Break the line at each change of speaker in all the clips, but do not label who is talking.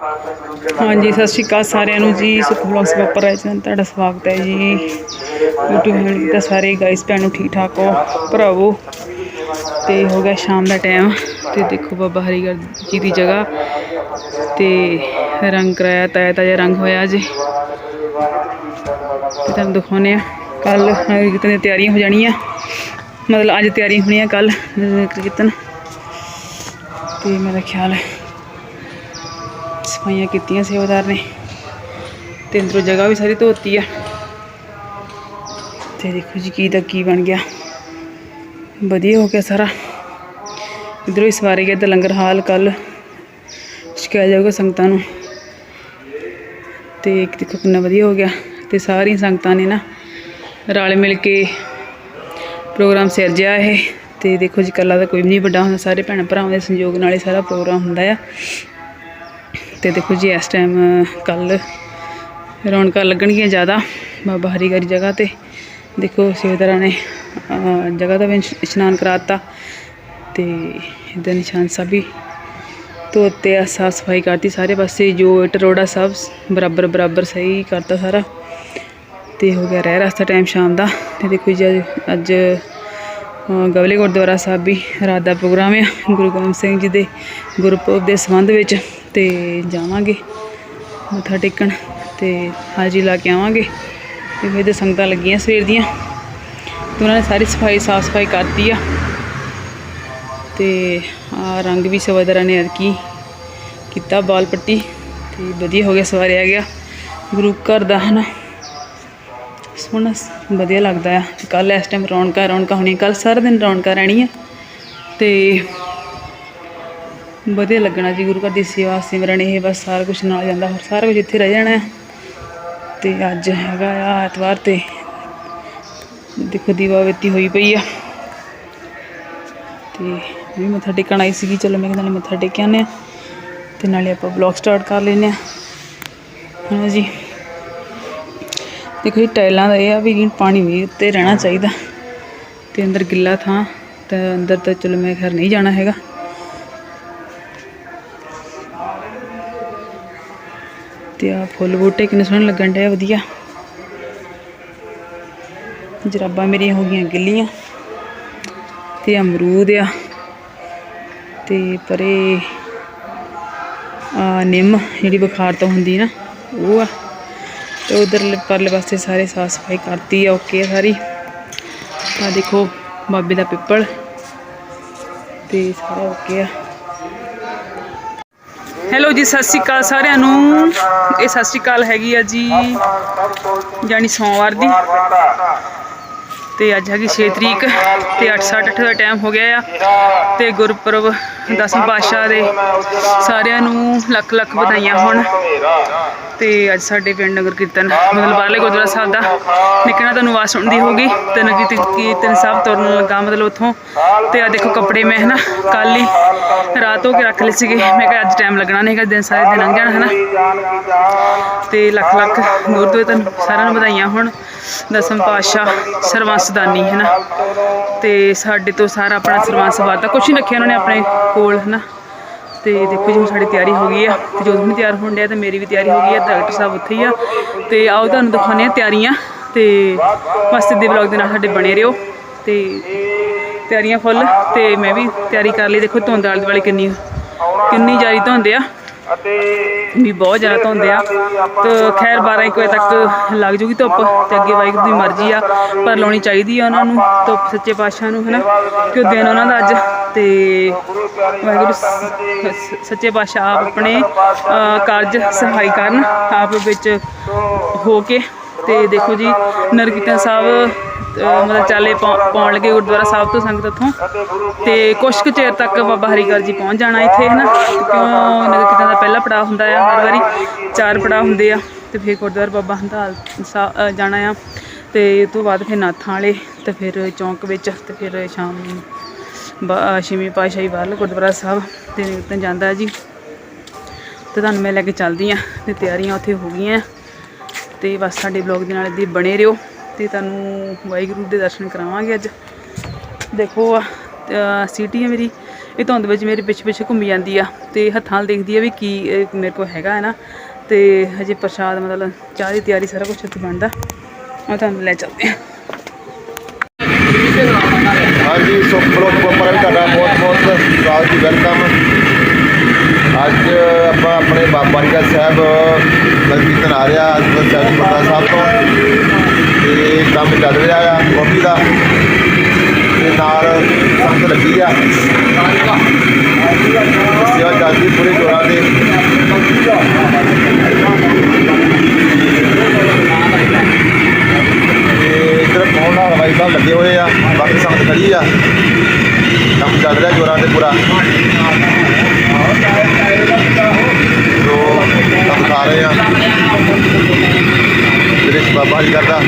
ਹਾਂਜੀ, ਸਤਿ ਸ਼੍ਰੀ ਅਕਾਲ ਸਾਰਿਆਂ ਨੂੰ ਜੀ। ਸੁਖ ਬਲੌਗਸ ਦੇ ਆਏ ਚੈਨਲ ਤੁਹਾਡਾ ਸਵਾਗਤ ਹੈ ਜੀ। YouTube ਫੈਮਿਲੀ ਦਾ ਸਾਰੇ ਗਾਇਸ ਭੈਣੋ ਠੀਕ ਠਾਕ ਹੋ, ਭਰਾਵੋ। ਤੇ ਹੋ ਗਿਆ ਸ਼ਾਮ ਦਾ ਟਾਈਮ ਤੇ ਦੇਖੋ ਬਾਬਾ ਹਰੀਗੜ੍ਹ ਜੀ ਦੀ ਜਗ੍ਹਾ। ਤੇ ਰੰਗ ਕਰਾਇਆ ਤਾਇਆ ਤਾਇਆ ਰੰਗ ਹੋਇਆ ਜੀ ਤੇ ਤੁਹਾਨੂੰ ਦਿਖਾਉਂਦੇ ਆ ਕੱਲ ਕੀਰਤਨ ਦੀਆਂ ਤਿਆਰੀਆਂ ਹੋ ਜਾਣੀਆਂ। ਮਤਲਬ ਅੱਜ ਤਿਆਰੀਆਂ ਹੋਣੀਆਂ ਕੱਲ ਕੀਰਤਨ। ਤੇ ਮੇਰਾ ਖਿਆਲ ਹੈ ਸਫਾਈਆਂ ਕੀਤੀਆਂ ਸੇਵਾਦਾਰ ਨੇ ਤੇ ਅੰਦਰੋਂ ਜਗ੍ਹਾ ਵੀ ਸਾਰੀ ਧੋਤੀ ਆ। ਤੇ ਦੇਖੋ ਜੀ ਕੀ ਦਾ ਕੀ ਬਣ ਗਿਆ। ਵਧੀਆ ਹੋ ਗਿਆ ਸਾਰਾ। ਇਧਰੋਂ ਹੀ ਸਵਾਰੇ ਗਿਆ ਤੇ ਲੰਗਰ ਹਾਲ ਕੱਲ ਛਕਾਇਆ ਜਾਊਗਾ ਸੰਗਤਾਂ ਨੂੰ। ਤੇ ਇੱਕ ਦੇਖੋ ਕਿੰਨਾ ਵਧੀਆ ਹੋ ਗਿਆ। ਤੇ ਸਾਰੀਆਂ ਸੰਗਤਾਂ ਨੇ ਨਾ ਰਲ ਮਿਲ ਕੇ ਪ੍ਰੋਗਰਾਮ ਸਿਰਜਿਆ ਇਹ। ਤੇ ਦੇਖੋ ਜੀ ਕੱਲਾ ਤਾਂ ਕੋਈ ਵੀ ਨਹੀਂ ਵੱਡਾ ਹੁੰਦਾ। ਸਾਰੇ ਭੈਣ ਭਰਾਵਾਂ ਦੇ ਸੰਯੋਗ ਨਾਲ ਹੀ ਸਾਰਾ ਪ੍ਰੋਗਰਾਮ ਹੁੰਦਾ ਆ। ਤੇ ਦੇਖੋ ਜੀ, ਇਸ ਟਾਈਮ ਕੱਲ ਰੌਣਕਾਂ ਲੱਗਣਗੀਆਂ ਜ਼ਿਆਦਾ, ਬਾਬਾ ਹਰੀਗੜ੍ਹ ਜਗ੍ਹਾ ਤੇ। ਦੇਖੋ ਸੇਵਦਾਰਾਂ ਨੇ ਜਗ੍ਹਾ ਦਾ ਵੀ ਇਸ਼- ਇਸ਼ਨਾਨ ਕਰਾਤਾ ਤੇ ਇਹਦਾ ਨਿਸ਼ਾਨ ਸਭ ਵੀ ਧੋਤੇ ਆ, ਸਾਫ਼ ਸਫ਼ਾਈ ਕਰਤੀ ਸਾਰੇ ਪਾਸੇ, ਜੋ ਇੱਟ ਰੋੜਾ ਸਭ ਬਰਾਬਰ ਬਰਾਬਰ ਸਹੀ ਕਰਤਾ ਸਾਰਾ। ਤੇ ਹੋ ਗਿਆ ਰਹਿ ਰਸਤਾ ਟਾਈਮ ਸ਼ਾਮ ਦਾ। ਤੇ ਦੇਖੋ ਜੀ, ਅੱਜ- ਅੱਜ ਗਵਲੇ ਗੁਰਦੁਆਰਾ ਸਾਹਿਬ ਵੀ, ਰਾਤ ਦਾ ਪ੍ਰੋਗਰਾਮ ਆ, ਗੁਰੂ ਗੋਬਿੰਦ ਸਿੰਘ ਜੀ ਦੇ ਗੁਰਪੁਰਬ ਦੇ ਸੰਬੰਧ ਵਿੱਚ। ਤੇ ਜਾਵਾਂਗੇ, ਮੱਥਾ ਟੇਕਣ ਤੇ ਹਾਜੀ ਲਾ ਕੇ ਆਵਾਂਗੇ। ਤੇ ਫਿਰ ਦੇ ਸੰਗਤਾਂ ਲੱਗੀਆਂ ਸਵੇਰ ਦੀਆਂ ਤੇ ਉਹਨਾਂ ਨੇ ਸਾਰੀ ਸਫ਼ਾਈ, ਸਾਫ਼ ਸਫ਼ਾਈ ਕਰਤੀ ਆ। ਤੇ ਆ ਰੰਗ ਵੀ ਸੇਵਾਦਾਰਾਂ ਨੇ ਅਰਕੀ ਕੀਤਾ, ਬਾਲ ਪੱਟੀ ਤੇ ਵਧੀਆ ਹੋ ਗਿਆ, ਸਵਾਰਿਆ ਗਿਆ। ਗੁਰੂ ਘਰ ਦਾ ਹਨਾ, ਸੋਹਣਾ ਵਧੀਆ ਲੱਗਦਾ ਆ। ਕੱਲ ਇਸ ਟਾਈਮ ਰੌਣਕਾਂ ਰੌਣਕਾਂ ਹੋਣੀਆਂ ਕੱਲ ਸਾਰਾ ਦਿਨ ਰੌਣਕਾਂ ਰਹਿਣੀਆਂ। ਤੇ ਵਧੀਆ ਲੱਗਣਾ ਜੀ, ਗੁਰੂ ਘਰ ਦੀ ਸੇਵਾ, ਸਿਮਰਨ, ਇਹ ਬਸ ਸਾਰਾ ਕੁਝ ਨਾਲ ਜਾਂਦਾ, ਹੋਰ ਸਾਰਾ ਕੁਝ ਇੱਥੇ ਰਹਿ ਜਾਣਾ ਹੈ। ਤੇ ਅੱਜ ਹੈਗਾ ਆ ਐਤਵਾਰ ਤੇ, ਦੇਖੋ ਦੀਵਾਵਤੀ ਹੋਈ ਪਈ ਆ। ਤੇ ਵੀ ਮੱਥਾ ਟੇਕਣ ਆਈ ਸੀਗੀ, ਚਲੋ ਮੈਂ ਕਿਹਾ ਨਾਲੇ ਮੱਥਾ ਟੇਕ ਆਉਂਦੇ ਆ ਤੇ ਨਾਲੇ ਆਪਾਂ ਬਲੌਗ ਸਟਾਰਟ ਕਰ ਲੈਂਦੇ ਆ ਹਾਂ ਜੀ? ਦੇਖੋ ਜੀ ਟਾਈਲਾਂ ਦਾ ਇਹ ਆ ਵੀ ਪਾਣੀ ਵੀ ਉੱਤੇ ਰਹਿਣਾ ਚਾਹੀਦਾ। ਤੇ ਅੰਦਰ ਗਿੱਲਾ ਥਾਂ, ਤੇ ਅੰਦਰ ਤਾਂ ਚਲੋ ਮੈਂ ਖੈਰ ਨਹੀਂ ਜਾਣਾ ਹੈਗਾ। ਤੇ ਆ ਫੁੱਲ ਬੂਟੇ ਕਿੰਨੇ ਸੋਹਣੇ ਲੱਗਣ ਡਿਆ ਵਧੀਆ। ਜਰਾਬਾਂ ਮੇਰੀਆਂ ਹੋ ਗਈਆਂ ਗਿੱਲੀਆਂ ਤੇ ਅਮਰੂਦ ਆ ਤੇ ਪਰੇ ਆ ਨਿੰਮ ਜਿਹੜੀ ਬੁਖਾਰ ਤੋਂ ਹੁੰਦੀ ਨਾ, ਉਹ ਆ। ਤੇ ਉਧਰ ਪਰਲੇ ਪਾਸੇ ਸਾਰੇ ਸਾਫ਼ ਸਫ਼ਾਈ ਕਰਤੀ ਆ, ਓਕੇ ਆ ਸਾਰੀ। ਆ ਦੇਖੋ ਬਾਬੇ ਦਾ ਪਿੱਪਲ ਤੇ ਸਾਰਾ ਓਕੇ ਆ। ਹੈਲੋ ਜੀ, ਸਤਿ ਸ਼੍ਰੀ ਅਕਾਲ ਸਾਰਿਆਂ ਨੂੰ। ਇਹ ਸਤਿ ਸ਼੍ਰੀ ਅਕਾਲ ਹੈਗੀ ਆ ਜੀ ਜਾਨੀ ਸੋਮਵਾਰ ਦੀ। ਤੇ ਅੱਜ ਹੈਗੀ 6 ਤਰੀਕ ਤੇ 8:30 ਦਾ ਟਾਈਮ ਹੋ ਗਿਆ ਆ ਤੇ ਗੁਰਪੁਰਬ ਦਸਮ ਪਾਤਸ਼ਾਹ ਦੇ ਸਾਰਿਆਂ ਨੂੰ ਲੱਖ ਲੱਖ ਵਧਾਈਆਂ ਹੋਣ। ਤੇ ਅੱਜ ਸਾਡੇ ਪਿੰਡ ਨਗਰ ਕੀਰਤਨ ਮਤਲਬ ਬਾਹਰਲੇ ਗੁਰਦੁਆਰਾ ਸਾਹਿਬ ਦਾ ਨਿਕਲਣਾ ਤੁਹਾਨੂੰ ਆਵਾਜ਼ ਸੁਣਦੀ ਹੋਗੀ ਤੇ ਨਗਰ ਕੀਰਤਨ ਸਾਹਿਬ ਤੁਰਨ ਲੱਗਾ ਮਤਲਬ ਉੱਥੋਂ। ਤੇ ਆ ਦੇਖੋ ਕੱਪੜੇ ਮੈਂ ਹਨਾ ਕੱਲ ਹੀ ਰਾਤ ਹੋ ਕੇ ਰੱਖ ਲਏ ਸੀਗੇ। ਮੈਂ ਕਿਹਾ ਅੱਜ ਟਾਈਮ ਲੱਗਣਾ ਨਹੀਂ ਹੈਗਾ ਦਿਨ ਸਾਰੇ ਦਿਨ ਲੰਘ ਜਾਣਾ ਹਨਾ। ਤੇ ਲੱਖ ਲੱਖ ਗੁਰਦੁਆਰੇ ਤੁਹਾਨੂੰ ਸਾਰਿਆਂ ਨੂੰ ਵਧਾਈਆਂ ਹੋਣ। ਦਸਮ ਪਾਤਸ਼ਾਹ ਸਰਵੰਸਦਾਨੀ ਹੈ ਨਾ ਤੇ ਸਾਡੇ ਤੋਂ ਸਾਰਾ ਆਪਣਾ ਸਰਵੰਸ ਵਾਦਾ ਕੁਛ ਨਹੀਂ ਰੱਖਿਆ ਉਹਨਾਂ ਨੇ ਆਪਣੇ ਕੋਲ ਹੈ ਨਾ ਤੇ ਦੇਖੋ ਜੀ, ਹੁਣ ਸਾਡੀ ਤਿਆਰੀ ਹੋ ਗਈ ਆ। ਤੇ ਜਦੋਂ ਵੀ ਤਿਆਰ ਹੋਣ ਡਿਆ, ਤੇ ਮੇਰੀ ਵੀ ਤਿਆਰੀ ਹੋ ਗਈ ਆ। ਡਾਕਟਰ ਸਾਹਿਬ ਉੱਥੇ ਹੀ ਆ। ਤੇ ਆਓ, ਤੁਹਾਨੂੰ ਦਿਖਾਉਂਦੇ ਆ ਤਿਆਰੀਆਂ। ਤੇ ਬਸ ਦੇ ਵਲੌਗ ਦੇ ਨਾਲ ਸਾਡੇ ਬਣੇ ਰਹੋ। ਤੇ ਤਿਆਰੀਆਂ ਫੁੱਲ, ਤੇ ਮੈਂ ਵੀ ਤਿਆਰੀ ਕਰ ਲਈ। ਦੇਖੋ, ਧੁੰਦ ਆਲੇ ਦੁਆਲੇ ਕਿੰਨੀ ਕਿੰਨੀ ਜਾਰੀ ਧੁੰਦ ਆ। ਵੀ ਬਹੁਤ ਜ਼ਿਆਦਾ ਧੁੰਦ ਆ। ਤੇ ਖੈਰ 12 ਇੱਕ ਵਜੇ ਤੱਕ ਲੱਗ ਜੂਗੀ ਧੁੱਪ ਤੇ ਅੱਗੇ ਵਾਹਿਗੁਰੂ ਦੀ ਮਰਜ਼ੀ ਆ ਪਰ ਲਾਉਣੀ ਚਾਹੀਦੀ ਆ ਉਹਨਾਂ ਨੂੰ ਧੁੱਪ ਸੱਚੇ ਪਾਤਸ਼ਾਹ ਨੂੰ ਹਨਾ? ਕਿ ਉਹ ਦਿਨ ਉਹਨਾਂ ਦਾ ਅੱਜ ਤੇ ਵਾਹਿਗੁਰੂ ਸੱਚੇ ਪਾਤਸ਼ਾਹ ਆਪ ਆਪਣੇ ਕਾਰਜ ਸਹਾਈ ਕਰਨ ਆਪ ਵਿੱਚ ਹੋ ਕੇ। ਤੇ ਦੇਖੋ ਜੀ ਨਰਕੀਰਤਨ ਸਾਹਿਬ ਮਤਲਬ ਚਾਲੇ ਪਾ- ਪਾਉਣ ਲੱਗੇ ਗੁਰਦੁਆਰਾ ਸਾਹਿਬ ਤੋਂ ਸੰਗਤ ਉੱਥੋਂ ਤੇ ਕੁਛ ਕੁ ਚਿਰ ਤੱਕ ਬਾਬਾ ਹਰੀਗੜ੍ਹ ਜੀ ਪਹੁੰਚ ਜਾਣਾ ਇੱਥੇ ਹੈ ਨਾ ਕਿਉਂ ਨਗਰ ਕੀਰਤਨ ਦਾ ਪਹਿਲਾ ਪੜਾਅ ਹੁੰਦਾ ਆ, ਹਰ ਵਾਰੀ ਚਾਰ ਪੜਾਅ ਹੁੰਦੇ ਆ, ਤੇ ਫਿਰ ਗੁਰਦੁਆਰਾ ਬਾਬਾ ਹੰਦਾਲ ਸਾਹਿਬ ਜਾਣਾ ਆ। ਤੇ ਇਹ ਤੋਂ ਬਾਅਦ ਫਿਰ ਨਾਥਾਂ ਵਾਲੇ, ਤੇ ਫਿਰ ਚੌਂਕ ਵਿੱਚ, ਤੇ ਫਿਰ ਸ਼ਾਮ ਨੂੰ ਛੇਵੀਂ ਪਾਤਸ਼ਾਹੀ ਬਾਹਰਲੇ ਗੁਰਦੁਆਰਾ ਸਾਹਿਬ ਤੇ ਨਗਰ ਜਾਂਦਾ ਜੀ। ਤੇ ਤੁਹਾਨੂੰ ਮੈਂ ਲੈ ਕੇ ਚੱਲਦੀ ਆ, ਤੇ ਤਿਆਰੀਆਂ ਉੱਥੇ ਹੋ ਗਈਆਂ। ਤੇ ਬਸ ਸਾਡੇ ਬਲੌਗ ਦੇ ਨਾਲ ਦੀ ਬਣੇ ਰਹੋ। ਤੇ ਤੁਹਾਨੂੰ ਵਾਹਿਗੁਰੂ ਦੇ ਦਰਸ਼ਨ ਕਰਾਵਾਂਗੇ ਅੱਜ। ਦੇਖੋ ਆ ਸੀਟੀ ਹੈ ਮੇਰੀ, ਇਹ ਧੁੰਦ ਵਿੱਚ ਮੇਰੇ ਪਿੱਛੇ ਪਿੱਛੇ ਘੁੰਮੀ ਜਾਂਦੀ ਆ ਤੇ ਹੱਥਾਂ ਨਾਲ ਦੇਖਦੀ ਆ ਵੀ ਕੀ ਮੇਰੇ ਕੋਲ ਹੈਗਾ ਹੈ ਨਾ। ਤੇ ਹਜੇ ਪ੍ਰਸ਼ਾਦ ਮਤਲਬ ਚਾਹ ਦੀ ਤਿਆਰੀ ਸਾਰਾ ਕੁਝ ਇੱਥੇ ਬਣਦਾ। ਮੈਂ ਤੁਹਾਨੂੰ ਲੈ ਚੱਲਦੇ ਹਾਂ।
ਹਾਂਜੀ, ਸੋ ਬਲੌਗ ਉੱਪਰ ਵੀ ਤੁਹਾਡਾ ਬਹੁਤ ਬਹੁਤ ਸਵਾਗਤ ਜੀ, ਵੈਲਕਮ। ਅੱਜ ਆਪਾਂ ਆਪਣੇ ਬਾਬਾ ਜੀ ਦਾ ਸਾਹਿਬ ਨਗਰ ਆ ਰਿਹਾ ਸਾਹਿਬ ਪਤਾ ਸਾਹਿਬ ਤੋਂ। ਕੰਮ ਚੱਲ ਰਿਹਾ ਆ ਕਾਫੀ ਦਾ। ਤੇ ਨਾਲ ਸੰਗਤ ਲੱਗੀ ਆ। ਸੇਵਾ ਚੱਲਦੀ ਪੂਰੇ ਜੋਰਾਂ ਦੇ ਤੇ ਇੱਧਰ ਨਾਲ ਹਵਾਈ ਸਾਹਿਬ ਲੱਗੇ ਹੋਏ ਆ, ਬਾਕੀ ਸੰਗਤ ਖੜੀ ਆ। ਕੰਮ ਚੱਲ ਰਿਹਾ ਜੋਰਾਂ ਤੇ ਪੂਰਾ। ਜੋ ਕੰਮ ਖਾ ਰਹੇ ਆ। ਬਾਬਾ ਜੀ ਕਰਦਾ।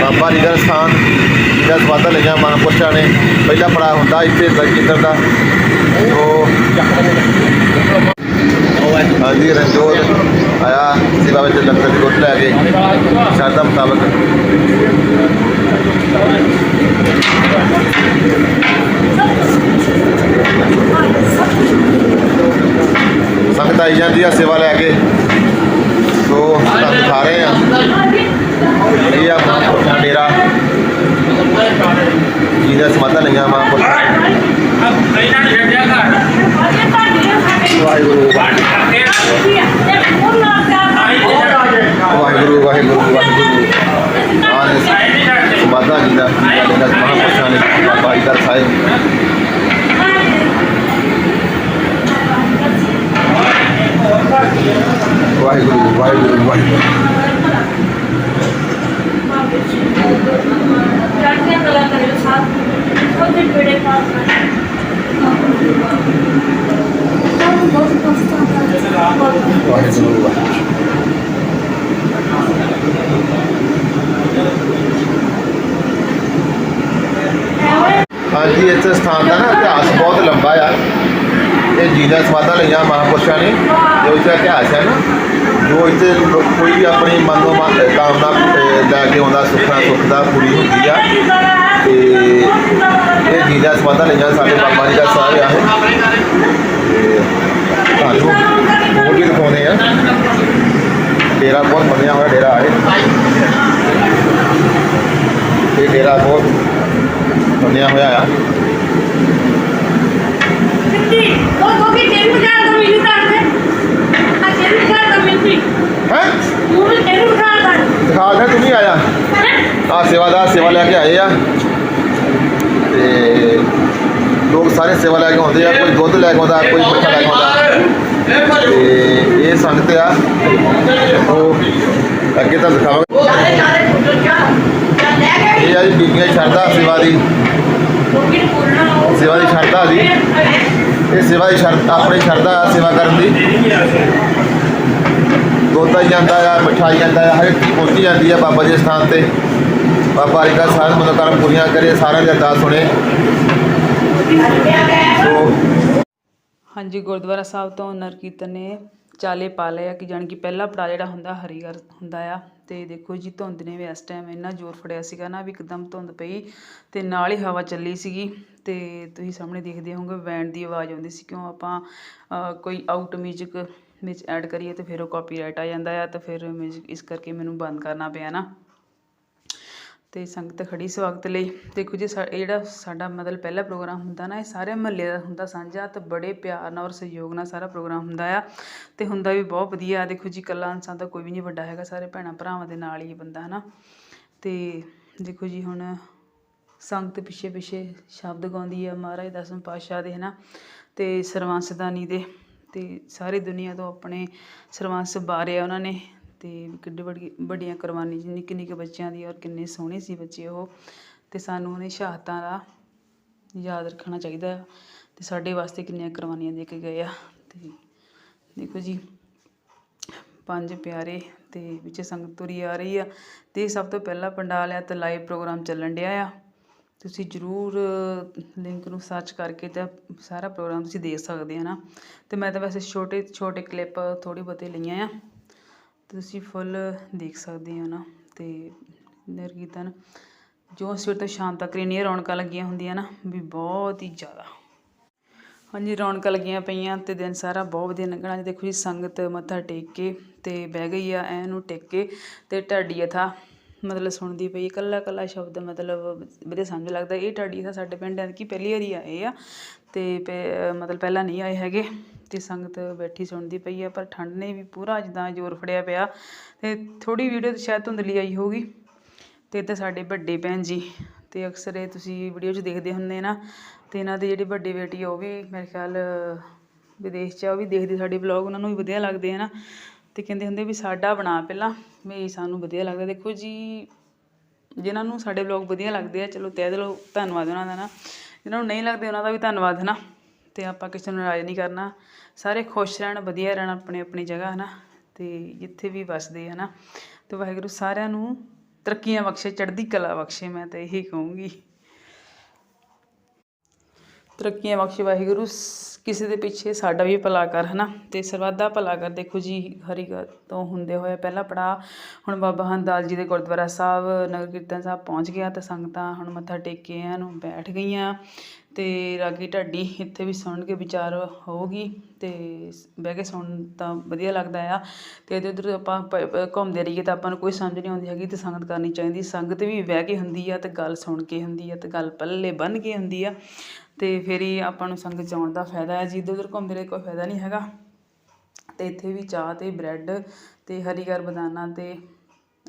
ਬਾਬਾ ਜੀ ਦਾ ਸਥਾਨ, ਜਿਹੜਾ ਸਵਾਦਾ ਲਈਆਂ ਮਹਾਂਪੁਰਸ਼ਾਂ ਨੇ, ਪਹਿਲਾ ਪੜਾ ਹੁੰਦਾ ਇੱਥੇ ਦਰਜਿੰਦਰ ਦਾ। ਉਹ ਹਾਂਜੀ, ਰਣਜੋਤ ਆਇਆ ਸੇਵਾ ਵਿੱਚ ਲੰਗਰ ਦੀ ਗੁੱਟ ਲੈ ਕੇ, ਸ਼ਰਧਾ ਮੁਤਾਬਕ। ਸੰਗਤ ਆਈ ਜਾਂਦੀ ਆ ਸੇਵਾ ਲੈ ਕੇ। ਸੋ ਸੰਗਤ ਖਾ ਰਹੇ ਆ। ਇਹ ਆ ਮਹਾਂਪੁਰਖਾਂ ਦਾ ਡੇਰਾ। ਜਿਹਦਾ ਸਮਾਧਾਂ ਲਈਆਂ ਮਾਂ ਨੇ। ਵਾਹਿਗੁਰੂ ਵਾਹਿਗੁਰੂ ਵਾਹਿਗੁਰੂ ਵਾਹਿਗੁਰੂ। ਆਨ ਸਮਾਧਾਂ ਜੀ ਦਾ ਜਿਹੜਾ ਮਹਾਂਪੁਰਖਾਂ ਨੇ ਬਾਬਾ ਜੀ ਦਾ ਸਾਹਿਬ ਵਾਹਿਗੁਰੂ ਵਾਹਿਗੁਰੂ ਵਾਹਿਗੁਰੂ ਵਾਹਿਗੁਰੂ ਵਾਹਿਗੁਰੂ ਹਾਂਜੀ ਇੱਥੇ ਸਥਾਨ ਦਾ ਨਾ ਇਤਿਹਾਸ ਬਹੁਤ ਲੰਬਾ ਆ ਇਹ ਜੀਦਾ ਸਵਾਦਾਂ ਲਈਆਂ ਮਹਾਂਪੁਰਸ਼ਾਂ ਨੇ ਜੋ ਇਸ ਦਾ ਇਤਿਹਾਸ ਹੈ ਨਾ ਜੋ ਇੱਥੇ ਕੋਈ ਵੀ ਆਪਣੀ ਮਨ ਨੂੰ ਕਾਮਨਾ ਅਹ, ਲੈ ਕੇ ਆਉਂਦਾ ਸੁੱਖਾਂ ਸੁੱਖ ਦਾ ਪੂਰੀ ਹੁੰਦੀ ਆ। ਤੇ ਇਹ ਜੀਦਾ ਸਵਾਦਾਂ ਲਈਆਂ ਸਾਡੇ ਬਾਬਾ ਜੀ ਦਾ ਸਾਹਿਬ ਆ ਇਹ ਤੇ ਤੁਹਾਨੂੰ ਹੋਰ ਵੀ ਦਿਖਾਉਂਦੇ ਆ। ਡੇਰਾ ਬਹੁਤ ਮੰਨਿਆ ਹੋਇਆ ਡੇਰਾ ਹੈ। ਇਹ ਡੇਰਾ ਬਹੁਤ ਮੰਨਿਆ ਹੋਇਆ ਆ। ਦਿਖਾ ਦੇ ਤੂੰ ਵੀ ਆਇਆ ਆ ਸੇਵਾਦਾਰ ਸੇਵਾ ਲੈ ਕੇ ਆਏ ਆ ਤੇ ਲੋਕ ਸਾਰੇ ਸੇਵਾ ਲੈ ਕੇ ਆਉਂਦੇ ਆ ਕੋਈ ਦੁੱਧ ਲੈ ਕੇ ਆਉਂਦਾ ਕੋਈ ਮਿੱਠਾ ਲੈ ਕੇ ਆਉਂਦਾ। ਤੇ ਇਹ ਸੰਗਤ ਆ। ਉਹ ਅੱਗੇ ਤਾਂ ਦਿਖਾਵਾਂਗੇ। ਇਹ ਆ ਜੀ ਬੀਬੀਆਂ ਦੀ ਸ਼ਰਧਾ ਸੇਵਾ ਦੀ। ਸੇਵਾ ਦੀ ਸ਼ਰਧਾ ਜੀ ਇਹ ਸੇਵਾ ਦੀ ਸ਼ਰਧਾ ਆਪਣੀ ਸ਼ਰਧਾ ਆ ਸੇਵਾ ਕਰਨ ਦੀ। ਆਈ ਜਾਂਦਾ ਆ ਮਿਠਾਈ ਜਾਂਦਾ ਆ ਹਰ ਚੀਜ਼ ਪਹੁੰਚੀ ਜਾਂਦੀ ਆ ਬਾਬਾ ਜੀ ਦੇ ਸਥਾਨ ਤੇ। ਬਾਬਾ ਜੀ ਦਾ ਸਾਰੇ ਮਨੋਕਾਮ ਪੂਰੀਆਂ ਕਰੇ ਸਾਰਿਆਂ ਦੀ ਅਰਦਾਸ ਸੁਣੇ। ਸੋ
ਹਾਂਜੀ ਗੁਰਦੁਆਰਾ ਸਾਹਿਬ ਤੋਂ ਨਰ ਕੀਰਤਨ ਨੇ ਚਾਲੇ ਪਾ ਲਏ ਆ ਕਿ ਜਾਣੀ ਕਿ ਪਹਿਲਾ ਪੜਾ ਜਿਹੜਾ ਹੁੰਦਾ ਹਰੀ ਹਰੀਗਰ ਹੁੰਦਾ ਆ। ਤੇ ਦੇਖੋ ਜੀ ਧੁੰਦ ਨੇ ਵੀ ਇਸ ਟਾਈਮ ਇੰਨਾ ਜ਼ੋਰ ਫੜਿਆ ਸੀਗਾ ਨਾ ਵੀ ਇੱਕਦਮ ਧੁੰਦ ਪਈ ਤੇ ਨਾਲ ਹੀ ਹਵਾ ਚੱਲੀ ਸੀਗੀ। ਤੇ ਤੁਸੀਂ ਸਾਹਮਣੇ ਦੇਖਦੇ ਹੋਵੋਗੇ ਵੈਂਡ ਦੀ ਆਵਾਜ਼ ਆਉਂਦੀ ਸੀ, ਕਿਉਂ ਆਪਾਂ ਕੋਈ ਆਊਟ ਮਿਊਜ਼ਿਕ ਵਿੱਚ ਐਡ ਕਰੀਏ ਤੇ ਫਿਰ ਉਹ ਕਾਪੀਰਾਈਟ ਆ ਜਾਂਦਾ ਆ ਤਾਂ ਫਿਰ ਮਿਊਜ਼ਿਕ ਇਸ ਕਰਕੇ ਮੈਨੂੰ ਬੰਦ ਕਰਨਾ ਪਿਆ ਨਾ। ਅਤੇ ਸੰਗਤ ਖੜੀ ਸਵਾਗਤ ਲਈ। ਦੇਖੋ ਜੀ ਸਾ- ਜਿਹੜਾ ਸਾਡਾ ਮਤਲਬ ਪਹਿਲਾ ਪ੍ਰੋਗਰਾਮ ਹੁੰਦਾ ਨਾ, ਇਹ ਸਾਰੇ ਮਹੱਲੇ ਦਾ ਹੁੰਦਾ, ਸਾਂਝਾ ਤੇ ਬੜੇ ਪਿਆਰ ਨਾਲ ਔਰ ਸਹਿਯੋਗ ਨਾਲ ਸਾਰਾ ਪ੍ਰੋਗਰਾਮ ਹੁੰਦਾ ਆ। ਅਤੇ ਹੁੰਦਾ ਵੀ ਬਹੁਤ ਵਧੀਆ, ਦੇਖੋ ਜੀ ਇਕੱਲਾ ਇਨਸਾਨ ਤਾਂ ਕੋਈ ਵੀ ਨਹੀਂ ਵੱਡਾ ਹੈਗਾ, ਸਾਰੇ ਭੈਣਾਂ ਭਰਾਵਾਂ ਦੇ ਨਾਲ ਹੀ ਬੰਦਾ ਹੈ ਨਾ ਅਤੇ ਦੇਖੋ ਜੀ ਹੁਣ ਸੰਗਤ ਪਿੱਛੇ ਪਿੱਛੇ ਸ਼ਬਦ ਗਾਉਂਦੀ ਆ, ਮਹਾਰਾਜ ਦਸਮ ਪਾਤਸ਼ਾਹ ਦੇ, ਹਨਾ। ਤੇ ਸਰਵੰਸਦਾਨੀ ਦੇ, ਤੇ ਸਾਰੀ ਦੁਨੀਆ ਤੋਂ ਆਪਣੇ ਸਰਵੰਸ ਬਾਰੇ ਉਹਨਾਂ ਨੇ। ਤੇ ਕਿੱਡੇ ਵੱਡੀ ਵੱਡੀਆਂ ਕੁਰਬਾਨੀ ਨਿੱਕੇ ਨਿੱਕੇ ਬੱਚਿਆਂ ਦੀ ਔਰ ਕਿੰਨੇ ਸੋਹਣੇ ਸੀ ਬੱਚੇ ਉਹ। ਤੇ ਸਾਨੂੰ ਉਹਨੇ ਸ਼ਹਾਦਤਾਂ ਦਾ ਯਾਦ ਰੱਖਣਾ ਚਾਹੀਦਾ ਆ ਤੇ ਸਾਡੇ ਵਾਸਤੇ ਕਿੰਨੀਆਂ ਕੁਰਬਾਨੀਆਂ ਦੇ ਕੇ ਗਏ ਆ। ਤੇ ਦੇਖੋ ਜੀ, ਪੰਜ ਪਿਆਰੇ ਤੇ ਵਿੱਚ ਸੰਗਤ ਤੁਰੀ ਆ ਰਹੀ ਆ। ਤੇ ਸਭ ਤੋਂ ਪਹਿਲਾ ਪੰਡਾਲ ਆ ਤੇ ਲਾਈਵ ਪ੍ਰੋਗਰਾਮ ਚੱਲਣ ਡਿਆ ਆ। ਤੁਸੀਂ ਜਰੂਰ ਲਿੰਕ ਨੂੰ ਸਰਚ ਕਰਕੇ ਤੇ ਸਾਰਾ ਪ੍ਰੋਗਰਾਮ ਤੁਸੀਂ ਦੇਖ ਸਕਦੇ ਆ ਨਾ। ਤੇ ਮੈਂ ਤਾਂ ਵੈਸੇ ਛੋਟੇ ਛੋਟੇ ਕਲਿੱਪ ਥੋੜੀ ਬਹੁਤੇ ਲਈਆਂ ਆ। ਤੁਸੀਂ ਫੁੱਲ ਦੇਖ ਸਕਦੇ ਹੋ ਨਾ, ਤੇ ਨਗਰ ਕੀਰਤਨ ਜੋ ਸਵੇਰ ਤੋਂ ਸ਼ਾਮ ਤੱਕ ਇੰਨੀਆਂ ਰੌਣਕਾਂ ਲੱਗੀਆਂ ਹੁੰਦੀਆਂ ਨਾ, ਵੀ ਬਹੁਤ ਹੀ ਜ਼ਿਆਦਾ। ਹਾਂਜੀ, ਰੌਣਕਾਂ ਲੱਗੀਆਂ ਪਈਆਂ ਤੇ ਦਿਨ ਸਾਰਾ ਬਹੁਤ ਵਧੀਆ ਲੰਘਣਾ। ਦੇਖੋ ਜੀ, ਸੰਗਤ ਮੱਥਾ ਟੇਕ ਕੇ ਤੇ ਬਹਿ ਗਈ ਆ ਐ ਨੂੰ ਟੇਕ ਕੇ ਤੇ ਢਾਡੀ ਅਥਾ ਮਤਲਬ ਸੁਣਦੀ ਪਈ। ਕੱਲਾ ਕੱਲਾ ਸ਼ਬਦ ਮਤਲਬ ਵਧੀਆ ਸਮਝ ਲੱਗਦਾ। ਇਹ ਢਾਡੀ ਅਥਾ ਸਾਡੇ ਪਿੰਡ ਐਤਕੀ ਪਹਿਲੀ ਵਾਰੀ ਆਏ ਆ ਤੇ ਪੇ- ਮਤਲਬ ਪਹਿਲਾਂ ਨਹੀਂ ਆਏ ਹੈਗੇ। ਤੇ ਸੰਗਤ ਬੈਠੀ ਸੁਣਦੀ ਪਈ ਆ, ਪਰ ਠੰਡ ਨੇ ਵੀ ਪੂਰਾ ਜਿੱਦਾਂ ਜ਼ੋਰ ਫੜਿਆ ਪਿਆ। ਤੇ ਥੋੜੀ ਵੀਡੀਓ ਤੇ ਸ਼ਾਇਦ ਧੁੰਦਲੀ ਆਈ ਹੋਊਗੀ। ਤੇ ਇੱਧਰ ਸਾਡੇ ਵੱਡੇ ਭੈਣ ਜੀ, ਤੇ ਅਕਸਰ ਇਹ ਤੁਸੀਂ ਵੀਡੀਓ 'ਚ ਦੇਖਦੇ ਹੁੰਦੇ ਨਾ, ਤੇ ਇਹਨਾਂ ਦੇ ਜਿਹੜੀ ਵੱਡੀ ਬੇਟੀ ਆ, ਉਹ ਵੀ ਮੇਰੇ ਖਿਆਲ ਵਿਦੇਸ਼ 'ਚ ਆ, ਉਹ ਵੀ ਦੇਖਦੇ ਸਾਡੇ ਵਲੌਗ ਉਹਨਾਂ ਨੂੰ ਵੀ ਵਧੀਆ ਲੱਗਦੇ ਆ ਨਾ। ਤੇ ਕਹਿੰਦੇ ਹੁੰਦੇ ਵੀ ਸਾਡਾ ਬਣਾ ਪਹਿਲਾਂ, ਵੀ ਸਾਨੂੰ ਵਧੀਆ ਲੱਗਦਾ। ਦੇਖੋ ਜੀ, ਜਿਨ੍ਹਾਂ ਨੂੰ ਸਾਡੇ ਵਲੌਗ ਵਧੀਆ ਲੱਗਦੇ ਆ, ਚਲੋ ਤਹਿ ਦਿਲੋਂ ਧੰਨਵਾਦ ਉਹਨਾਂ ਦਾ ਨਾ। ਜਿਨ੍ਹਾਂ ਨੂੰ ਨਹੀਂ ਲੱਗਦੇ ਉਹਨਾਂ ਦਾ ਵੀ ਧੰਨਵਾਦ ਹੈ ਨਾ। ਤੇ ਆਪਾਂ ਕਿਸੇ ਨੂੰ ਨਾਰਾਜ਼ ਨਹੀਂ ਕਰਨਾ। ਸਾਰੇ ਖੁਸ਼ ਰਹਿਣ, ਵਧੀਆ ਰਹਿਣ ਆਪਣੀ ਆਪਣੀ ਜਗ੍ਹਾ ਹੈ ਨਾ ਤੇ ਜਿੱਥੇ ਵੀ ਵਸਦੇ ਹੈ ਨਾ ਤੇ ਵਾਹਿਗੁਰੂ ਸਾਰਿਆਂ ਨੂੰ ਤਰੱਕੀਆਂ ਬਖਸ਼ੇ, ਚੜ੍ਹਦੀ ਕਲਾ ਬਖਸ਼ੇ, ਮੈਂ ਤਾਂ ਇਹੀ ਕਹੂੰਗੀ। ਤਰੱਕੀਆਂ ਬਖਸ਼ੇ ਵਾਹਿਗੁਰੂ ਕਿਸੇ ਦੇ ਪਿੱਛੇ ਸਾਡਾ ਵੀ ਭਲਾ ਕਰ ਹਨਾ? ਤੇ ਸਰਬੱਤ ਦਾ ਭਲਾ ਕਰ ਦੇਖੋ ਜੀ ਹਰੀਗੜ੍ਹ ਤੋਂ ਹੁੰਦੇ ਹੋਏ ਪਹਿਲਾ ਪੜਾ ਹੁਣ ਬਾਬਾ ਹੰਦਾਲ ਜੀ ਦੇ ਗੁਰਦੁਆਰਾ ਸਾਹਿਬ, ਨਗਰ ਕੀਰਤਨ ਸਾਹਿਬ ਪਹੁੰਚ ਗਿਆ ਤੇ ਸੰਗਤਾਂ ਹੁਣ ਮੱਥਾ ਟੇਕ ਕੇ ਐਨ ਨੂੰ ਬੈਠ ਗਈਆਂ ਤੇ ਰਾਗੀ ਢਾਡੀ ਇੱਥੇ ਵੀ ਸੁਣ ਕੇ ਵਿਚਾਰ ਹੋਊਗੀ ਤੇ ਸ- ਬਹਿ ਕੇ ਸੁਣ ਤਾਂ ਵਧੀਆ ਲੱਗਦਾ ਆ। ਤੇ ਇੱਧਰ ਉੱਧਰ ਆਪਾਂ ਪ- ਘੁੰਮਦੇ ਰਹੀਏ ਤਾਂ ਆਪਾਂ ਨੂੰ ਕੋਈ ਸਮਝ ਨਹੀਂ ਆਉਂਦੀ ਹੈਗੀ ਤੇ ਸੰਗਤ ਕਰਨੀ ਚਾਹੀਦੀ, ਸੰਗਤ ਵੀ ਬਹਿ ਕੇ ਹੁੰਦੀ ਆ ਤੇ ਗੱਲ ਸੁਣ ਕੇ ਹੁੰਦੀ ਆ ਤੇ ਗੱਲ ਪੱਲੇ ਬੰਨ ਕੇ ਹੁੰਦੀ ਆ। ਅਤੇ ਫਿਰ ਹੀ ਆਪਾਂ ਨੂੰ ਸੰਗਤ 'ਚ ਆਉਣ ਦਾ ਫਾਇਦਾ ਹੈ। ਜੀ ਇੱਧਰ ਉੱਧਰ ਘੁੰਮਦੇ ਰਹੇ ਕੋਈ ਫਾਇਦਾ ਨਹੀਂ ਹੈਗਾ। ਅਤੇ ਇੱਥੇ ਵੀ ਚਾਹ ਤੇ ਬ੍ਰੈਡ ਹਰੀ ਹਰੀਗਰ ਬਦਾਨਾ ਅਤੇ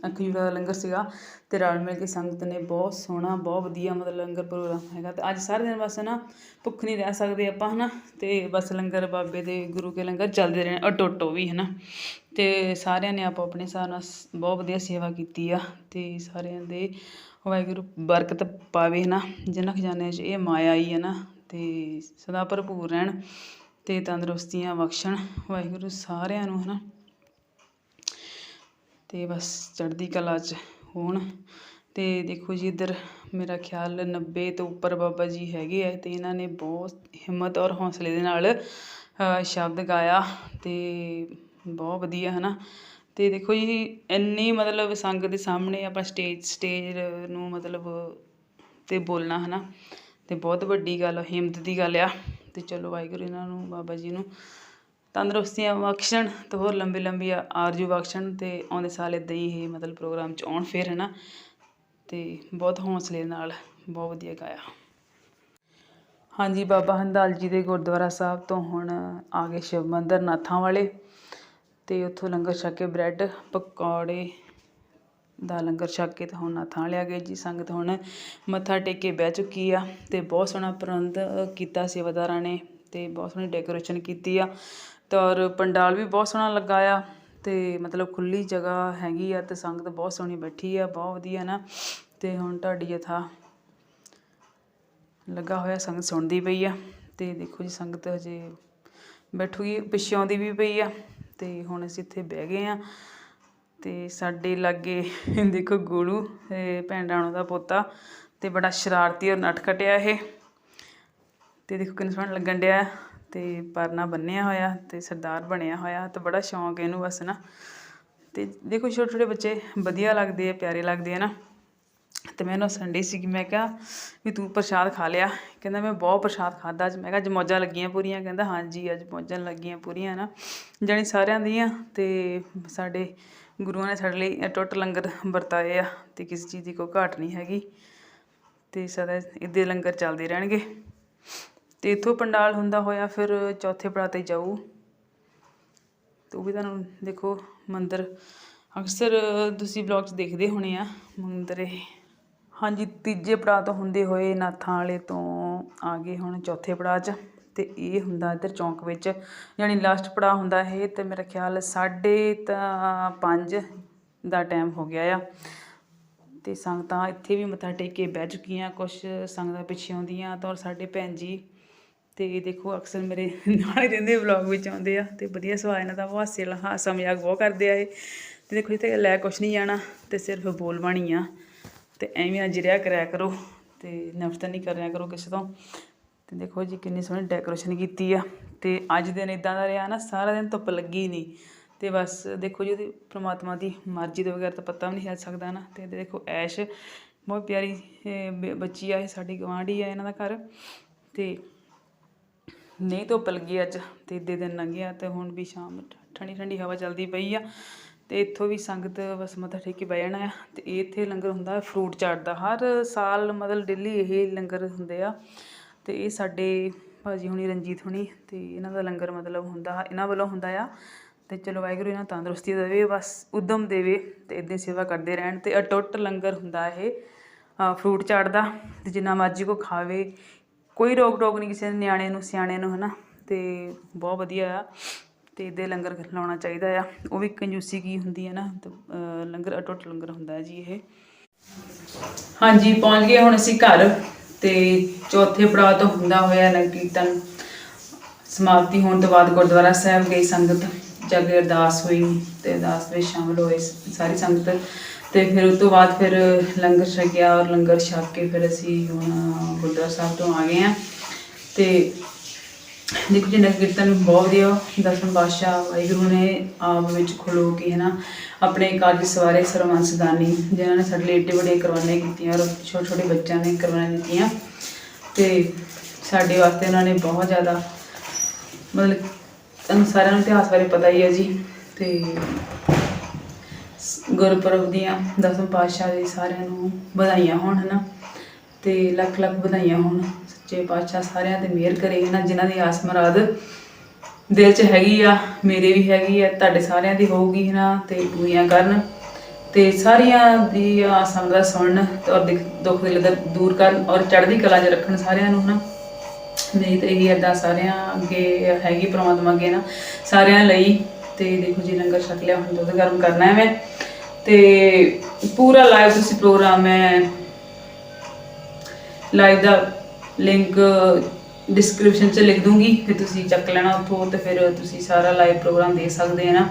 ਖਜੂਰਾਂ ਦਾ ਲੰਗਰ ਸੀਗਾ ਤੇ ਰਲ ਮਿਲ ਕੇ ਸੰਗਤ ਨੇ ਬਹੁਤ ਸੋਹਣਾ, ਬਹੁਤ ਵਧੀਆ ਮਤਲਬ ਲੰਗਰ ਪ੍ਰੋਗਰਾਮ ਹੈਗਾ ਤੇ ਅੱਜ ਸਾਰੇ ਦਿਨ ਬਸ ਨਾ ਭੁੱਖ ਨਹੀਂ ਰਹਿ ਸਕਦੇ ਆਪਾਂ ਹਨਾ ਤੇ ਬਸ ਲੰਗਰ ਬਾਬੇ ਦੇ ਗੁਰੂ ਕੇ ਲੰਗਰ ਚੱਲਦੇ ਰਹਿਣ, ਅਟੋਟੋ ਵੀ ਹਨਾ ਤੇ ਸਾਰਿਆਂ ਨੇ ਆਪੋ ਆਪਣੇ ਹਿਸਾਬ ਨਾਲ ਸ- ਬਹੁਤ ਵਧੀਆ ਸੇਵਾ ਕੀਤੀ ਆ ਤੇ ਸਾਰਿਆਂ ਦੇ ਵਾਹਿਗੁਰੂ ਬਰਕਤ ਪਾਵੇ ਹਨਾ ਜਿਨ੍ਹਾਂ ਖਜ਼ਾਨੇ 'ਚ ਇਹ ਮਾਇਆ ਆਈ ਹੈ ਨਾ ਤੇ ਸਦਾ ਭਰਪੂਰ ਰਹਿਣ ਤੇ ਤੰਦਰੁਸਤੀਆਂ ਬਖਸ਼ਣ ਵਾਹਿਗੁਰੂ ਸਾਰਿਆਂ ਨੂੰ ਹਨਾ। ਅਤੇ ਬਸ ਚੜ੍ਹਦੀ ਕਲਾ 'ਚ ਹੋਣ। ਅਤੇ ਦੇਖੋ ਜੀ, ਇੱਧਰ ਮੇਰਾ ਖਿਆਲ 90 ਤੋਂ ਉੱਪਰ ਬਾਬਾ ਜੀ ਹੈਗੇ ਹੈ ਅਤੇ ਇਹਨਾਂ ਨੇ ਬਹੁਤ ਹਿੰਮਤ ਔਰ ਹੌਸਲੇ ਦੇ ਨਾਲ ਸ਼ਬਦ ਗਾਇਆ ਅਤੇ ਬਹੁਤ ਵਧੀਆ ਹੈ ਨਾ ਅਤੇ ਦੇਖੋ ਜੀ, ਇੰਨੀ ਮਤਲਬ ਸੰਗਤ ਦੇ ਸਾਹਮਣੇ ਆਪਾਂ ਸਟੇਜ ਸਟੇਜ ਨੂੰ ਮਤਲਬ ਤੇ ਬੋਲਣਾ ਹੈ ਨਾ ਅਤੇ ਬਹੁਤ ਵੱਡੀ ਗੱਲ, ਹਿੰਮਤ ਦੀ ਗੱਲ ਆ। ਅਤੇ ਚਲੋ ਵਾਹਿਗੁਰੂ ਇਹਨਾਂ ਨੂੰ, ਬਾਬਾ ਜੀ ਨੂੰ। ਤੰਦਰੁਸਤੀਆਂ ਬਖਸ਼ਣ ਤੇ ਹੋਰ ਲੰਬੀ ਲੰਬੀ ਆਰਜੂ ਬਖਸ਼ਣ ਤੇ ਆਉਂਦੇ ਸਾਲ ਇੱਦਾਂ ਹੀ ਇਹ ਮਤਲਬ ਪ੍ਰੋਗਰਾਮ 'ਚ ਆਉਣ ਫਿਰ ਨਾ ਤੇ ਬਹੁਤ ਹੌਸਲੇ ਨਾਲ ਬਹੁਤ ਵਧੀਆ ਗਾਇਆ। ਹਾਂਜੀ, ਬਾਬਾ ਹੰਦਾਲ ਜੀ ਦੇ ਗੁਰਦੁਆਰਾ ਸਾਹਿਬ ਤੋਂ ਹੁਣ ਆ ਗਏ ਸ਼ਿਵ ਮੰਦਰ ਨਾਥਾਂ ਵਾਲੇ ਤੇ ਉੱਥੋਂ ਲੰਗਰ ਛਕ ਕੇ ਬ੍ਰੈਡ, ਪਕੌੜੇ ਦਾ ਲੰਗਰ ਛਕ ਕੇ ਤਾਂ ਹੁਣ ਨਾਥਾਂ ਲਿਆ ਗਏ ਜੀ। ਸੰਗਤ ਹੁਣ ਮੱਥਾ ਟੇਕ ਕੇ ਬਹਿ ਚੁੱਕੀ ਆ ਤੇ ਬਹੁਤ ਸੋਹਣਾ ਪ੍ਰਬੰਧ ਕੀਤਾ ਸੇਵਾਦਾਰਾਂ ਨੇ ਤੇ ਬਹੁਤ ਸੋਹਣੀ ਡੈਕੋਰੇਸ਼ਨ ਕੀਤੀ ਆ। ਤੇ ਔਰ ਪੰਡਾਲ ਵੀ ਬਹੁਤ ਸੋਹਣਾ ਲੱਗਾ ਆ ਅਤੇ ਮਤਲਬ ਖੁੱਲ੍ਹੀ ਜਗ੍ਹਾ ਹੈਗੀ ਆ ਅਤੇ ਸੰਗਤ ਬਹੁਤ ਸੋਹਣੀ ਬੈਠੀ ਆ, ਬਹੁਤ ਵਧੀਆ ਨਾ। ਅਤੇ ਹੁਣ ਤੁਹਾਡੀ ਜਥਾ ਲੱਗਾ ਹੋਇਆ ਸੰਗਤ ਸੁਣਦੀ ਪਈ ਆ ਅਤੇ ਦੇਖੋ ਜੀ ਸੰਗਤ ਹਜੇ ਬੈਠੂਗੀ, ਪਿੱਛੇ ਆਉਂਦੀ ਵੀ ਪਈ ਆ ਅਤੇ ਹੁਣ ਅਸੀਂ ਇੱਥੇ ਬਹਿ ਗਏ ਆ ਤੇ ਸਾਡੇ ਲਾਗੇ ਦੇਖੋ ਗੋਲੂ, ਇਹ ਭੈਣ ਰਾਣੋ ਦਾ ਪੋਤਾ ਤੇ ਬੜਾ ਸ਼ਰਾਰਤੀ ਔਰ ਨਟਖਟਿਆ ਇਹ। ਤੇ ਦੇਖੋ ਕਿੰਨਾ ਸੋਹਣਾ ਲੱਗਣ ਡਿਆ। ਤੇ ਪਰਨਾ ਬੰਨਿਆ ਹੋਇਆ ਤੇ ਸਰਦਾਰ ਬਣਿਆ ਹੋਇਆ ਤੇ ਬੜਾ ਸ਼ੌਂਕ ਇਹਨੂੰ ਬਸ ਨਾ। ਤੇ ਦੇਖੋ ਛੋਟੇ ਛੋਟੇ ਬੱਚੇ ਵਧੀਆ ਲੱਗਦੇ ਆ, ਪਿਆਰੇ ਲੱਗਦੇ ਆ ਨਾ। ਤੇ ਮੈਂ ਉਹਨੂੰ ਸੰਡੇ ਸੀ ਕਿ ਮੈਂ ਕਿਹਾ ਵੀ ਤੂੰ ਪ੍ਰਸ਼ਾਦ ਖਾ ਲਿਆ। ਕਹਿੰਦਾ ਮੈਂ ਬਹੁਤ ਪ੍ਰਸ਼ਾਦ ਖਾਦਾ ਅੱਜ। ਮੈਂ ਕਿਹਾ ਅੱਜ ਮੌਜਾਂ ਲੱਗੀਆਂ ਪੂਰੀਆਂ। ਕਹਿੰਦਾ ਹਾਂਜੀ, ਅੱਜ ਮੌਜਾਂ ਲੱਗੀਆਂ ਪੂਰੀਆਂ ਨਾ। ਜਾਣੀ ਸਾਰਿਆਂ ਦੀਆਂ ਤੇ ਸਾਡੇ ਗੁਰੂਆਂ ਨੇ ਸਾਡੇ ਲਈ ਟੁੱਟ ਲੰਗਰ ਵਰਤਾਏ ਆ ਤੇ ਕਿਸੇ ਚੀਜ਼ ਦੀ ਕੋਈ ਘਾਟ ਨਹੀਂ ਹੈਗੀ। ਤੇ ਸਦਾ ਇੱਦੇ ਲੰਗਰ ਚੱਲਦੇ ਰਹਿਣਗੇ। ਤੇ ਇੱਥੋਂ ਪੰਡਾਲ ਹੁੰਦਾ ਹੋਇਆ, ਫਿਰ ਚੌਥੇ ਪੜਾਅ ਤੇ ਜਾਊ। ਤੇ ਵੀ ਤੁਹਾਨੂੰ ਦੇਖੋ, ਮੰਦਰ। ਅਕਸਰ ਤੁਸੀਂ ਵਲੌਗਸ ਦੇਖਦੇ ਹੋਣੇ ਆ, ਮੰਦਰ ਇਹ। ਹਾਂਜੀ, ਤੀਜੇ ਪੜਾਅ ਤੋਂ ਹੁੰਦੇ ਹੋਏ ਨਾਥਾਂ ਵਾਲੇ ਤੋਂ ਆ ਗਏ ਹੁਣ ਚੌਥੇ ਪੜਾਅ 'ਚ। ਤੇ ਇਹ ਹੁੰਦਾ ਇੱਧਰ ਚੌਂਕ ਵਿੱਚ। ਯਾਨੀ ਲਾਸਟ ਪੜਾਅ ਹੁੰਦਾ ਇਹ, ਤੇ ਮੇਰਾ ਖਿਆਲ ਸਾਢੇ ਤਾਂ ਪੰਜ ਦਾ ਟਾਈਮ ਹੋ ਗਿਆ ਆ। ਤੇ ਸੰਗਤਾਂ ਇੱਥੇ ਵੀ ਮੱਥਾ ਟੇਕ ਕੇ ਬਹਿ ਚੁੱਕੀਆਂ ਕੁਝ ਸੰਗਤਾਂ ਪਿੱਛੇ ਆਉਂਦੀਆਂ, ਤਾਂ ਔਰ ਸਾਡੇ ਭੈਣ ਜੀ ਤੇ ਦੇਖੋ ਅਕਸਰ ਮੇਰੇ ਨਾਲ ਹੀ ਰਹਿੰਦੇ ਵਲੌਗ ਵਿੱਚ ਆਉਂਦੇ ਆ ਤੇ ਵਧੀਆ ਸੁਭਾਅ ਇਹਨਾਂ ਦਾ, ਉਹ ਹਾਸੇ ਵਾਲਾ ਹਾਸਾ ਮਜ਼ਾਕ ਬਹੁਤ ਕਰਦੇ ਆ ਇਹ। ਤੇ ਦੇਖੋ ਜਿੱਥੇ ਲੈ ਕੁਛ ਨਹੀਂ ਜਾਣਾ ਤੇ ਸਿਰਫ ਬੋਲ ਬਾਣੀ ਆ। ਤੇ ਐਵੇਂ ਅੱਜ ਰਿਹਾ ਕਰਿਆ ਕਰੋ ਤੇ ਨਫ਼ਰਤ ਨਹੀਂ ਕਰਿਆ ਕਰੋ ਕਿਸੇ ਤੋਂ। ਤੇ ਦੇਖੋ ਜੀ ਕਿੰਨੀ ਸੋਹਣੀ ਡੈਕੋਰੇਸ਼ਨ ਕੀਤੀ ਆ। ਤੇ ਅੱਜ ਦਿਨ ਇਦਾਂ ਦਾ ਰਿਹਾ ਨਾ, ਸਾਰਾ ਦਿਨ ਧੁੱਪ ਲੱਗੀ ਨਹੀਂ। ਤੇ ਬਸ ਦੇਖੋ ਜੀ ਉਹਦੀ ਪ੍ਰਮਾਤਮਾ ਦੀ ਮਰਜ਼ੀ ਦੇ ਬਗੈਰ ਤਾਂ ਪਤਾ ਵੀ ਨਹੀਂ ਹਿੱਲ ਸਕਦਾ ਨਾ। ਤੇ ਦੇਖੋ ਐਸ਼, ਬਹੁਤ ਪਿਆਰੀ ਬ- ਬੱਚੀ ਆ ਇਹ, ਸਾਡੀ ਗਵਾਂਢੀ ਆ ਇਹਨਾਂ ਦਾ ਘਰ। ਤੇ ਨਹੀਂ ਧੁੱਪ ਲੱਗੀ ਅੱਜ, ਤੇ ਇੱਦੇ ਦਿਨ ਲੰਘਿਆ ਤੇ ਹੁਣ ਵੀ ਸ਼ਾਮ ਠੰਡੀ ਠੰਡੀ ਹਵਾ ਚੱਲਦੀ ਪਈ ਆ ਤੇ ਇੱਥੋਂ ਵੀ ਸੰਗਤ ਬਸ ਮੱਥਾ ਟੇਕ ਕੇ ਬਹਿ ਜਾਣਾ ਆ ਤੇ ਇਹ ਇੱਥੇ ਲੰਗਰ ਹੁੰਦਾ ਫਰੂਟ ਚਾਟ ਦਾ, ਹਰ ਸਾਲ ਮਤਲਬ ਡੇਲੀ ਇਹ ਲੰਗਰ ਹੁੰਦੇ ਆ ਤੇ ਇਹ ਸਾਡੇ ਭਾਜੀ ਹੁਣੀ, ਰਣਜੀਤ ਹੁਣੀ ਤੇ ਇਹਨਾਂ ਦਾ ਲੰਗਰ ਮਤਲਬ ਹੁੰਦਾ, ਇਹਨਾਂ ਵੱਲੋਂ ਹੁੰਦਾ ਆ ਤੇ ਚਲੋ ਵਾਹਿਗੁਰੂ ਇਹਨਾਂ ਨੂੰ ਤੰਦਰੁਸਤੀ ਦੇਵੇ, ਬਸ ਉਦਮ ਦੇਵੇ ਤੇ ਇਦਾਂ ਸੇਵਾ ਕਰਦੇ ਰਹਿਣ ਤੇ ਅਟੁੱਟ ਲੰਗਰ ਹੁੰਦਾ ਇਹ ਫਰੂਟ ਚਾਟ ਦਾ ਤੇ ਜਿੰਨਾ ਮਰਜ਼ੀ ਕੋ ਖਾਵੇ ਕੋਈ ਰੋਕ ਟੋਕ ਨਹੀਂ ਕਿਸੇ ਨਿਆਣੇ ਨੂੰ ਸਿਆਣੇ ਨੂੰ, ਹਨਾ? ਤੇ ਬਹੁਤ ਵਧੀਆ ਆ। ਤੇ ਇਹਦੇ ਲੰਗਰ ਲਾਉਣਾ ਚਾਹੀਦਾ ਆ। ਉਹ ਵੀ ਕੰਜੂਸੀ ਕੀ ਹੁੰਦੀ ਹੈ ਨਾ ਲੰਗਰ, ਅਟੁੱਟ ਲੰਗਰ ਹੁੰਦਾ ਜੀ ਇਹ। ਹਾਂਜੀ, ਪਹੁੰਚ ਗਏ ਹੁਣ ਅਸੀਂ ਘਰ। ਤੇ ਚੌਥੇ ਪੜਾਅ ਤੋਂ ਹੁੰਦਾ ਹੋਇਆ ਨਗਰ ਕੀਰਤਨ ਸਮਾਪਤੀ ਹੋਣ ਤੋਂ ਬਾਅਦ ਗੁਰਦੁਆਰਾ ਸਾਹਿਬ ਗਈ ਸੰਗਤ। ਜਾ ਕੇ ਅਰਦਾਸ ਹੋਈ ਤੇ ਅਰਦਾਸ ਵਿੱਚ ਸ਼ਾਮਲ ਹੋਏ ਸਾਰੀ ਸੰਗਤ। ਤੇ ਫਿਰ ਉਸ ਤੋਂ ਬਾਅਦ ਫਿਰ ਲੰਗਰ ਛਕਿਆ ਔਰ ਲੰਗਰ ਛਕ ਕੇ ਫਿਰ ਅਸੀਂ ਹੁਣ ਗੁਰਦੁਆਰਾ ਸਾਹਿਬ ਤੋਂ ਆ ਗਏ ਆ ਤੇ ਦੇਖੋ ਜੀ, ਨਗਰ ਕੀਰਤਨ ਬਹੁਤ ਵਧੀਆ, ਦਸਮ ਪਾਤਸ਼ਾਹ ਵਾਹਿਗੁਰੂ ਨੇ ਆਪ ਵਿੱਚ ਖਲੋ ਕੇ ਹੈ ਨਾ ਆਪਣੇ ਕਾਰਜ ਸਵਾਰੇ ਸਰਵੰਸ ਦਾਨੀ ਜਿਨ੍ਹਾਂ ਨੇ ਸਾਡੇ ਲਈ ਏਡੇ ਵੱਡੇ ਕੁਰਬਾਨੀਆਂ ਕੀਤੀਆਂ ਔਰ ਛੋਟੇ ਛੋਟੇ ਬੱਚਿਆਂ ਨੇ ਕੁਰਬਾਨੀਆਂ ਦਿੱਤੀਆਂ। ਤੇ ਸਾਡੇ ਵਾਸਤੇ ਉਹਨਾਂ ਨੇ ਬਹੁਤ ਜ਼ਿਆਦਾ ਮਤਲਬ ਤੁਹਾਨੂੰ ਸਾਰਿਆਂ ਨੂੰ ਇਤਿਹਾਸ ਬਾਰੇ ਪਤਾ ਹੀ ਹੈ ਜੀ। ਤੇ ਗੁਰਪੁਰਬ ਦੀਆਂ ਦਸਮ ਪਾਤਸ਼ਾਹ ਦੇ ਸਾਰਿਆਂ ਨੂੰ ਵਧਾਈਆਂ ਹੋਣ, ਹਨਾ? ਤੇ ਲੱਖ ਲੱਖ ਵਧਾਈਆਂ ਹੋਣ। ਸੱਚੇ ਪਾਤਸ਼ਾਹ ਸਾਰਿਆਂ ਤੇ ਮਿਹਰ ਕਰੇ, ਇਹਨਾਂ ਜਿਨ੍ਹਾਂ ਦੀ ਆਸ ਮਰਾਦ ਦਿਲ 'ਚ ਹੈਗੀ ਆ, ਮੇਰੇ ਵੀ ਹੈਗੀ ਆ, ਤੁਹਾਡੇ ਸਾਰਿਆਂ ਦੀ ਹੋਊਗੀ, ਹਨਾ? ਤੇ ਪੂਰੀਆਂ ਕਰਨ। ਤੇ ਸਾਰਿਆਂ ਦੀ ਆਸਾਂ ਦਾ ਸੁਣਨ ਤੇ ਔਰ ਦੁੱਖ- ਦੁੱਖ ਦਿਲ ਦੂਰ ਕਰਨ ਔਰ ਚੜ੍ਹਦੀ ਕਲਾ 'ਚ ਰੱਖਣ ਸਾਰਿਆਂ ਨੂੰ, ਹਨਾ? ਨਹੀਂ ਤਾਂ ਇਹੀ ਅਰਦਾਸ ਸਾਰਿਆਂ ਅੱਗੇ ਹੈਗੀ, ਪ੍ਰਮਾਤਮਾ ਅੱਗੇ ਨਾ ਸਾਰਿਆਂ ਲਈ ਤੇ ਦੇਖੋ ਜੀ ਲੰਗਰ ਛਕ ਲਿਆ, ਹੁਣ ਦੁੱਧ ਗਰਮ ਕਰਨਾ ਹੈ ਮੈਂ। ਤੇ ਪੂਰਾ ਲਾਈਵ ਤੁਸੀਂ ਪ੍ਰੋਗਰਾਮ ਹੈ। ਲਾਈਵ ਦਾ ਲਿੰਕ ਡਿਸਕ੍ਰਿਪਸ਼ਨ 'ਚ ਲਿਖ ਦੂੰਗੀ, ਫਿਰ ਤੁਸੀਂ ਚੱਕ ਲੈਣਾ ਉੱਥੋਂ ਤੇ ਫਿਰ ਤੁਸੀਂ ਸਾਰਾ ਲਾਈਵ ਪ੍ਰੋਗਰਾਮ ਦੇਖ ਸਕਦੇ ਆ ਨਾ।